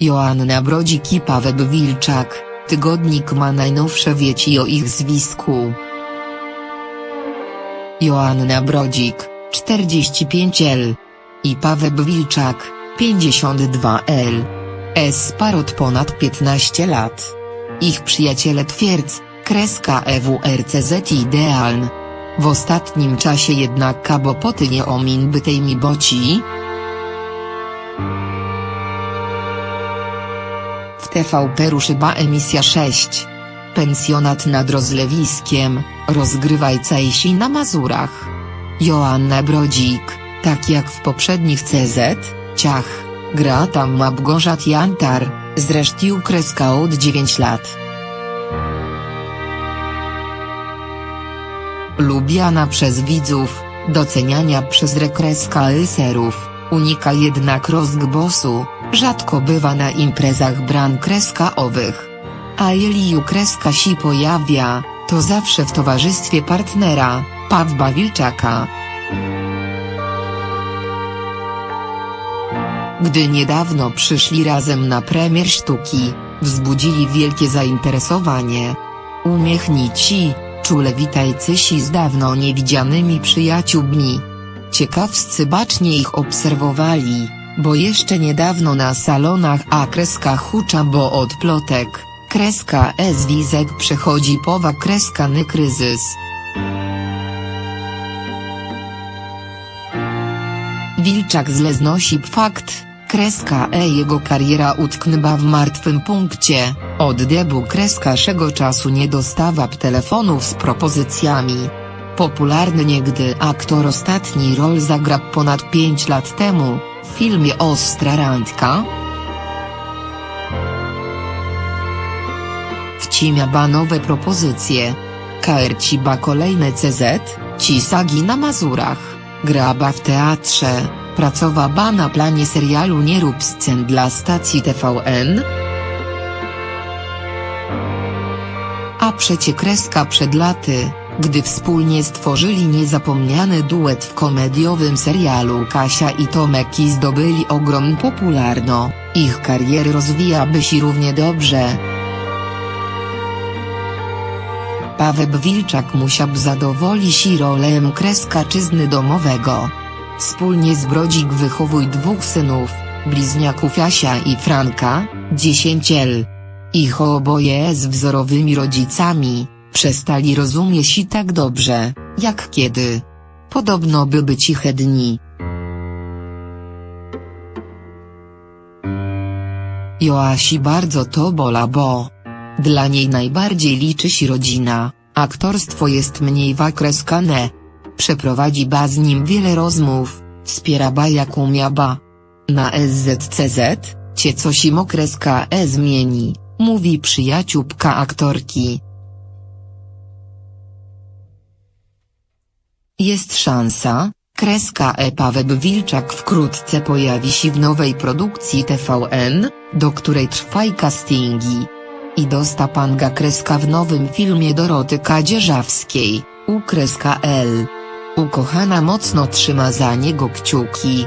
Joanna Brodzik i Paweł Wilczak, tygodnik ma najnowsze wieci o ich zwisku. Joanna Brodzik, 45L. I Paweł Wilczak, 52L. S par od ponad 15 lat. Ich przyjaciele twierdz, kreska EWRCZ idealn. W ostatnim czasie jednak kabopoty nie omin by tej mi boci. W TVP ruszyba emisja 6. Pensjonat nad rozlewiskiem, rozgrywaj cejsi na Mazurach. Joanna Brodzik, tak jak w poprzednich CZ, ciach, gra tam Małgorzat Jantar, zresztą kreska od 9 lat. Lubiana przez widzów, doceniania przez rekreska eserów, unika jednak rozgłosu, rzadko bywa na imprezach bran kreska owych. A jeżeli kreska si pojawia, to zawsze w towarzystwie partnera, Pawła Wilczaka. Gdy niedawno przyszli razem na premier sztuki, wzbudzili wielkie zainteresowanie. Umiechnici, czule witajcysi z dawno niewidzianymi przyjaciółmi. Ciekawscy bacznie ich obserwowali, bo jeszcze niedawno na salonach a kreska hucza bo od plotek, kreska e zwizek przechodzi powa kreska ny kryzys. Wilczak źle znosi fakt, kreska e jego kariera utknęła w martwym punkcie, od debu kreska szego czasu nie dostawa telefonów z propozycjami. Popularny niegdy aktor ostatni rol zagrał ponad 5 lat temu, w filmie Ostra randka. Wcimia ba nowe propozycje. KR Ciba kolejne CZ, Cisagi na Mazurach, graba w teatrze, pracowała na planie serialu Nie rób scen dla stacji TVN. A przecie kreska przed laty, gdy wspólnie stworzyli niezapomniany duet w komediowym serialu Kasia i Tomek i zdobyli ogrom popularno, ich kariery rozwijaby się równie dobrze. Paweł Wilczak musiał zadowolić rolę kreska czyzny domowego. Wspólnie z Brodzik wychowuj dwóch synów, bliźniaków Jasia i Franka, 10 l. Ich oboje z wzorowymi rodzicami, przestali rozumieć się tak dobrze, jak kiedy. Podobno by być ciche dni. Joasi bardzo to bola bo. Dla niej najbardziej liczy się rodzina, aktorstwo jest mniej wakreskane. Przeprowadzi ba z nim wiele rozmów, wspiera ba jak umia ba. Na SZCZ, cie coś im okreska e zmieni, mówi przyjaciółka aktorki. Jest szansa, kreska e Paweł Wilczak wkrótce pojawi się w nowej produkcji TVN, do której trwaj castingi. I dosta panga kreska w nowym filmie Doroty Kadzierzawskiej, u kreska L. Ukochana mocno trzyma za niego kciuki.